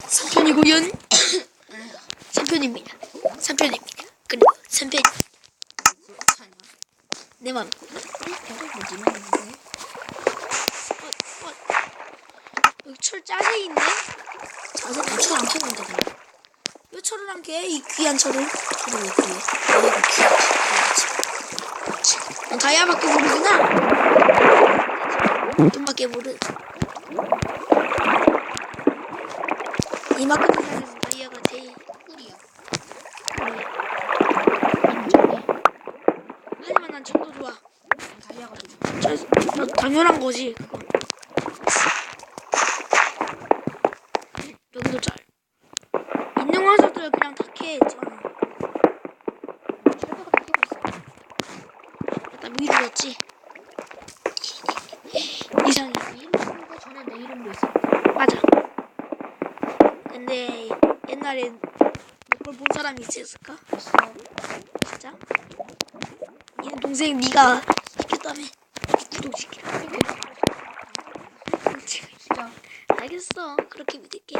3편이고요. 3편입니다. 3편입니다. 그리고 3편 내 맘. 어, 어. 철 짜세 있네. 자세 철안 켰는데 그냥. 왜 철을 안 깨? 이 귀한 철을. 그리고 왜 그래? 여기가. 넌 다이아밖에 모르구나. 돈밖에 모르. 이만큼 세상에서 다이아가 제일 꿀이야. 하지만 난 철도 좋아. 다이아가 더 좋아. 철, 어, 당연한 거지 그거. 여기도 잘. 있는 화석들 그냥 다 캐했잖아. 철거가 피고 있어. 약간 위로였지. 이상해. 이름 쓰고 전에 내 이름도 있어. 맞아. 근데 옛날에 그걸 본 사람이 있었을까? 진짜? 니네 동생 네가 시켰다며 구독시키라. 알겠어. 그렇게 믿을게.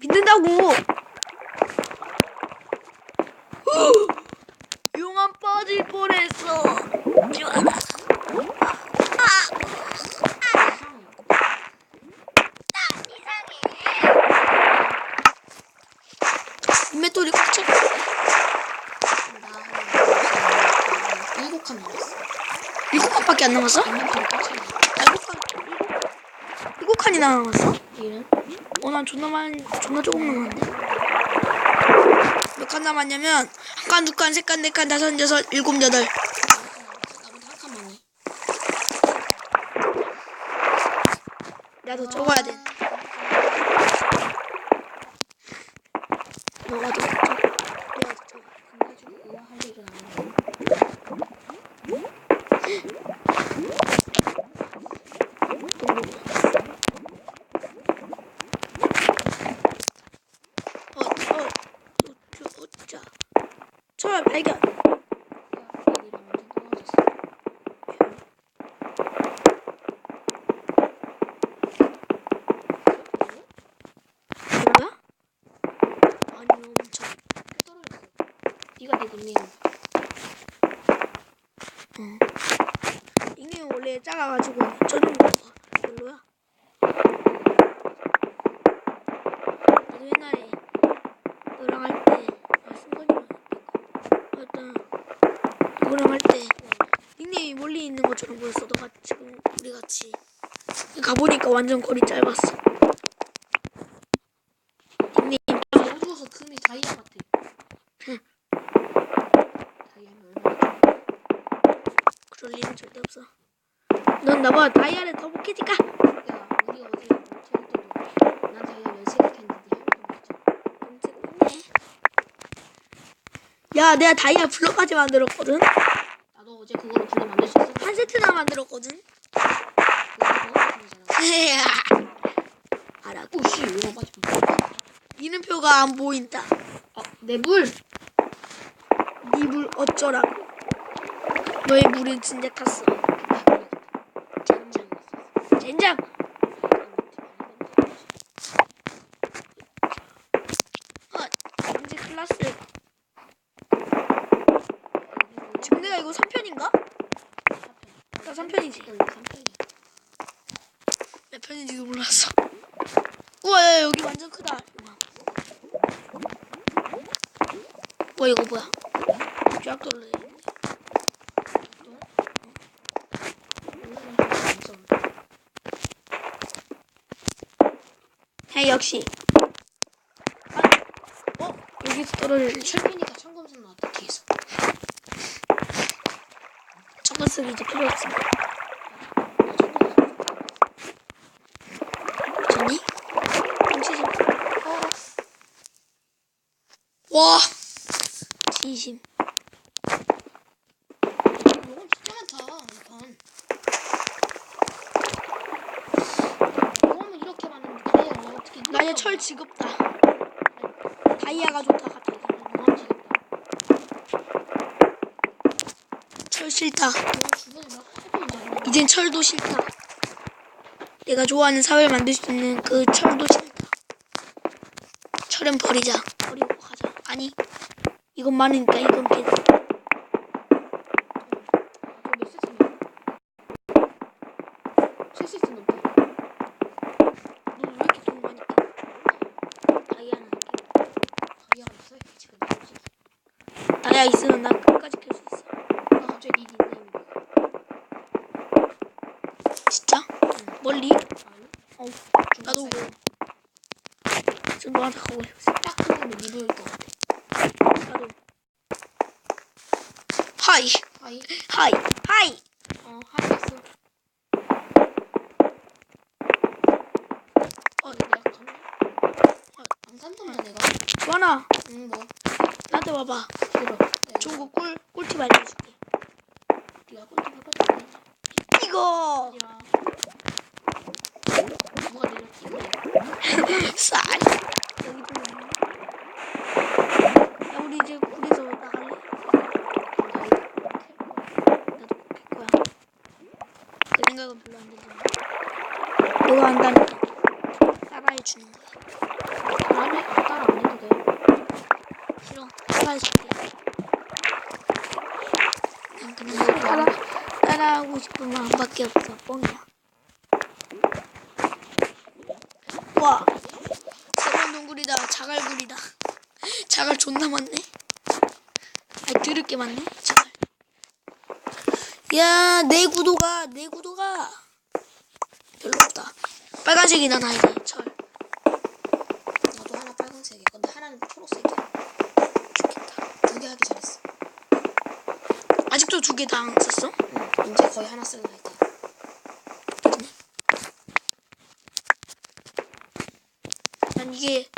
믿는다고. 용암 빠질 뻔했어. 이상해. 인벤토리 꽉 차. 나 한, 일곱 칸 남았어. 일곱 칸밖에 안 남았어? 일곱 칸. 일곱- 일곱 칸이나 남았어? 얘는? 어, 난 존나 많이, 존나 조금 남았는데. 몇칸 남았냐면, 한 칸, 두 칸, 세 칸, 네 칸, 다섯, 여섯, 일곱, 여덟. 나도 적어야 돼. 너가 더 적어. 너가 더 적어. 그래가지고 그거 할 일은 안 해. 어, 어, 어, 저, 어, 자. 철 발견. 야, 얘들이랑 완전 떨어졌어. 뭐야? 아니, 엄청. 꽤 떨어졌어. 네가 내 닉네임. 이게 원래 작아가지고 저는 별로야. 나도 옛날에 너랑 할 때, 아, 순간이랑 일단 누구랑 할 때 닉네임이 멀리 있는 것처럼 보였어. 너가 지금 우리 같이 가보니까 완전 거리 짧았어. 닉네임 어두워서 금이 다이아 같아. 응. 다이아는. 그럴 일은 절대 없어. 넌 나보다 다이아를 더 못캐니까. 야, 우리 어제 뭐 채울 때도 난 다이아 13개 캤는데 한 번도 못 쳤. 야, 내가 다이아 블럭까지 만들었거든. 나도 어제 그걸로 불러 만들 수 있어. 한 세트나 만들었거든. 알아. 오씨, 이거 빠져. 이름표가 안 보인다. 아, 내 물. 네 물 어쩌라고. 너의 물은 진짜 탔어. 젠장. 젠장. 아, 이제 클라스. 지금 내가 이거 3편인가? 나 3편이지. 몇 편인지도 몰랐어. 우와, 야, 여기 완전 크다. 뭐야, 이거 뭐야? 쫙. 야, 역시. 아, 어? 여기서 떨어질 철민이가 청검선 나왔다 뒤에서. 저것 쓰기 이제 필요 없어. 미쳤니? 마. 와! 진심. 이건 진짜 많다. 일단. 이거는 이렇게 많은데 다이아가 어떻게? 나 이제 철 지겹다. 다이아가 좋다, 갑자기. 너무 지겹다. 철 싫다. 이젠 철도 싫다. 내가 좋아하는 사회를 만들 수 있는 그 철도 싫다. 그럼 버리자. 버리고 가자. 아니 이건 많으니까 이건 계속. 저몇 세트냐? 7세트 넘게. 너왜 이렇게 돈 많이 깨? 다이아는 깨. 다이아가 있어? 지금 뭐지? 다이아 있으면 나 끝까지 캘 수 있어. 나 갑자기 네 닉네임이 뭐야? 진짜? 멀리? 아니? 어. 중국 나도 사람. 지금 너한테 가고 싶어. 딱 그거는 리뷰일 것 같아. 나도. 하이 하이. 하이 하이. 어, 하이 했어. 어, 내가 간. 아, 안 산단다 내가. 주하나 응, 뭐. 나한테 와봐. 싫어. 내가 중국 꿀 꿀팁 알려줄게. 네가 꼴찌 해봤자 이거. 누가 내렸지? 쌀. 여기 좀 있네. 야 우리 이제 굴에서 나갈래? 나도 갈 거야. 내 생각은 별로 안 되지만. 너가 한다니까 따라해 주는 거야. 나는 따라 안 해도 돼. 싫어. 따라해 줄게. 난 그냥 따라 따라하고 싶은 마음밖에 없어. 뻥이야. 와. 새로운 동굴이다. 자갈굴이다. 자갈 존나 많네. 아 드럽게 많네. 자갈. 야, 내 구도가 내 구도가 별로 없다. 빨간색이 난 아이디. 철. 나도 하나 빨간색이야. 근데 하나는 초록색이야. 두 개 하기 잘했어. 아직도 두 개 다 안 썼어? 응. 이제 거의 하나 쓰는 나이다. 난 이게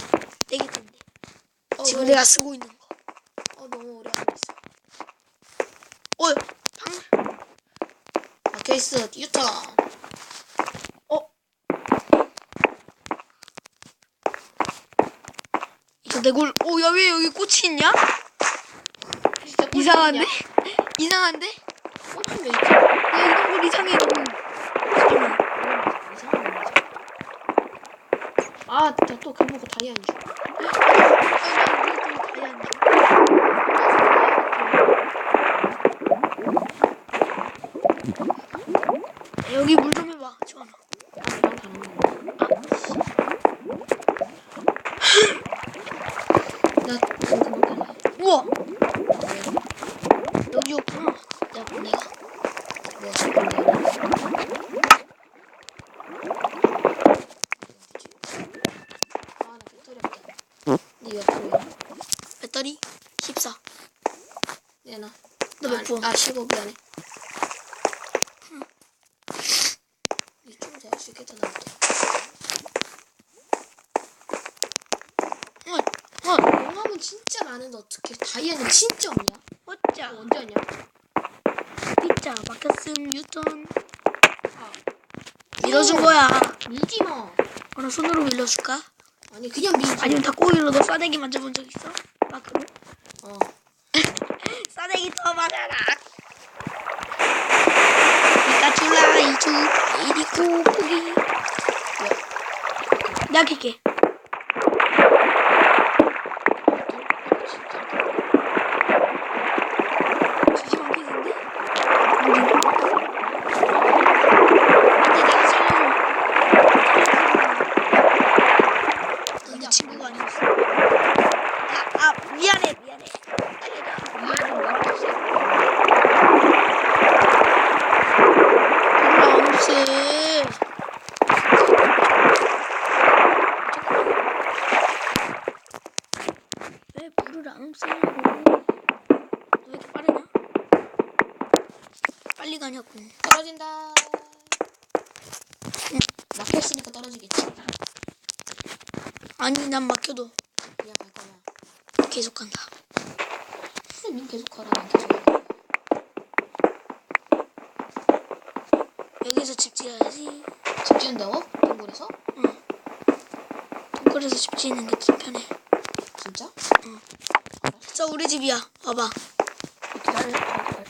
내게 건데. 어, 지금 내가 쓰고 있는 거. 어, 너무 오래 하고 있어. 어, 방 아, 케이스 유턴. 어. 이거 내 골. 오, 야왜 여기 꽃이 있냐? 이상한데? 이상한데? 꼴찌 왜 있지? 야 이런 걸 이상해 너무. 잠깐만. 이상한 거 맞아. 아, 나또 그보고 다이아인 줄. 아, 나 이거 좀 다이아인데. 여기 물 좀 해봐, 지원아. 난 다른 거. 나 그거 먹을래. 우와, 여기였구나. 야, 내가. 뭐, 근데 아, 나 배터리 없다. 네 옆으로. 배터리 14. 내놔. 너몇 분? 아, 15 미안해. 이쯤 돼야 수 있겠다, 나한테. 어, 어, 용암은 진짜 많은데 어떻게 다이아는 진짜 없냐? 어짜. 언제 왔냐? 피자 막혔음 유턴. 아, 밀어준 거야. 밀지 마. 그럼 손으로 밀어줄까? 아니 그냥 밀지. 아니면 닭고기로 너 싸대기 만져본 적 있어? 마크로? 어. 싸대기 더 맞아라. 피카츄 라 이주 이리 꼬부기. 내가 킬게. 잠시만 킬인데? 근데 내가 살려줘. 너 친구가 아니었어. 아, 아 미안해 미안해. 알려줘. 미안해, 미안해. 몰라 없어. 왜 불을 안 없애냐고. 너 왜 이렇게 빠르냐? 빨리 가냐고. 떨어진다. 막혔으니까 떨어지겠지. 아니 난 막혀도 그냥 갈 거야. 계속 간다. 그래, 님 계속 가라. 난 계속 갈 거야. 여기서 집 지어야지. 집 지은다고? 동굴에서? 동굴에서 집 지는 게더 편해. 진짜? 저 우리 집이야. 와봐. 기다려. 기다릴게.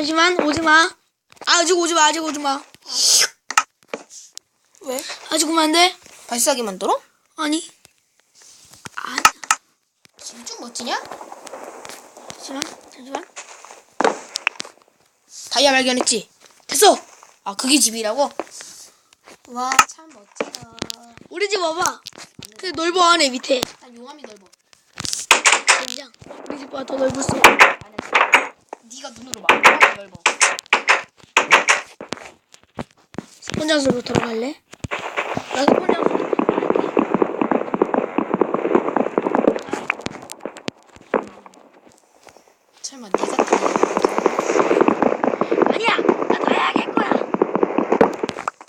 잠시만 오지 마. 아직 오지 마. 아직 오지 마. 왜? 아직 오면 안 돼? 발사기 만들어? 아니. 지금 좀 멋지냐? 잠시만, 잠시만. 다이아 발견했지? 됐어! 아, 그게 집이라고? 와, 참 멋지다. 우리 집 와봐. 그 넓어 안에 밑에. 난 용암이 넓어. 된장. 우리 집보다 더 넓었어. 아니야. 네가 눈으로 봐. 용암이 넓어. 스폰장소로 들어갈래? 나 스폰장소로 들어갈게. 설마 네가 다이아 아니야, 나 다이아 할 거야.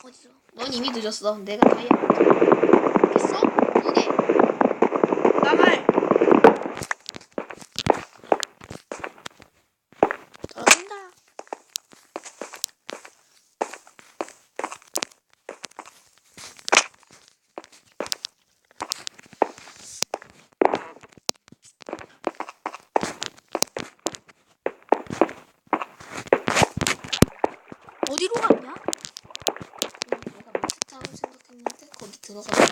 어디서? 넌 이미 늦었어. 내가 다이아 됐어? 두 개. 나갈. 떨어진다. 어디로 갔냐? 내가 몬스타로 생각했는데 거기 들어가서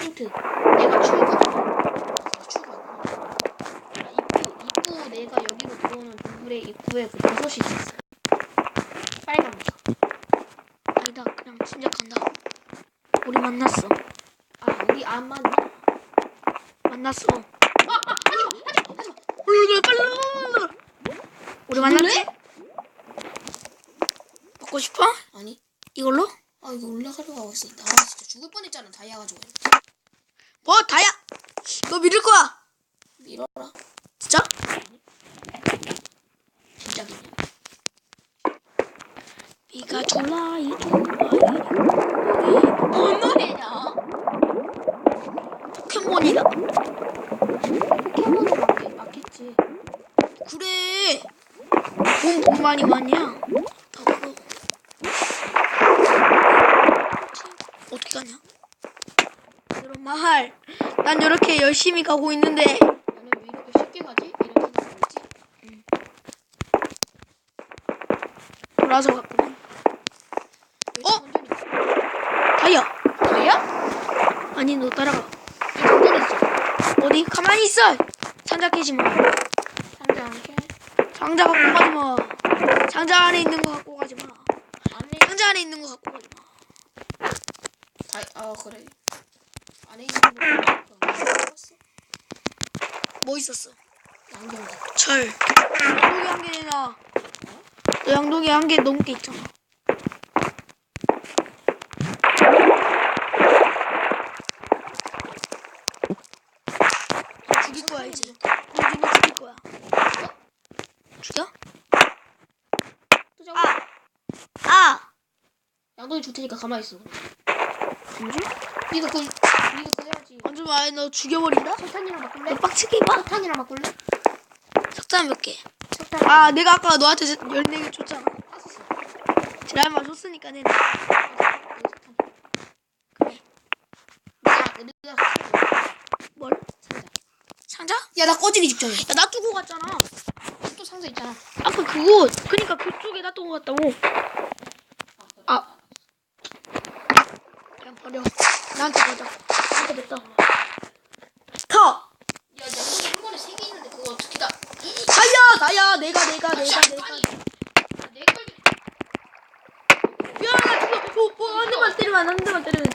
힌트. 내가 출구. 아, 출구구나. 아, 입구. 입구 내가 여기로 들어오는 동굴의 입구에 그 버섯이 있었어. 빨간 버섯. 아니다, 그냥 침략한다. 우리 만났어. 아 우리 안 맞나? 만났어. 아, 아 하지마 하지마 하지마. 얼른 빨리 나가. 우리 만났지? 먹고 싶어? 아니. 이걸로? 아 이거 올라가려고 하고 있어. 나 진짜 죽을 뻔했잖아 다이아 가지고. 뭐 다야? 너 믿을 거야? 밀어라. 진짜? 진짜 그냥. 비가 졸라 이 졸라 뭔 노래냐? 포켓몬이다. 포켓몬은 맞겠, 맞겠지. 그래. 돈 돈만이 많냐? 다 그거. 어떻게 가냐? 이런 말. 난 이렇게 열심히 가고 있는데 나는 왜 이렇게 쉽게 가지? 이렇게 가지? 돌아서 갔구만. 어? 다이아. 다이아? 아니 너 따라가. 당근했어. 어디? 가만히 있어. 상자 깨지 마. 상자 안 캐. 상자 갖고 가지 마. 상자 안에 있는 거 갖고 가지 마. 안에 상자 안에 있는 거 갖고 가지 마. 다이 아 그래. 안에 있는 거 먹었어? 뭐 있었어? 양갱. 철. 양동이 한개 내놔. 너 양동이 한 개 넘게 있잖아. 너 죽일 거야 이제. 너 이제 너 죽일 거야. 죽여? 또 잡아. 아! 아! 양동이 줄 테니까 가만히 있어. 뭐지? 네가 그 네가 그래야지. 완전 말너 죽여버린다? 석탄이랑 바꿀래? 너 빡치게 봐. 석탄이랑 바꿀래? 석탄 몇 개? 석탄. 아 내가 아까 너한테 14개 줬잖아. 았었어. 드라마 줬으니까 내놔. 그래. 내가 내가 뭘? 상자. 상자? 야 나 꺼지기 직전에. 야나 두고 갔잖아. 또 상자 있잖아. 아까 그곳. 그니까 그쪽에 놔두고 갔다고. 아. 그냥 버려. 나한테 가자. 나한테 됐다. 터! 야, 양동이 한 번에 세개 있는데 그거 어떻게 다? 다야! 다야! 내가, 내가, 내가, 내가. 아니, 내 걸. 야, 나 죽여. 어, 어, 한 대만 때리면, 안 돼, 한 대만 때리면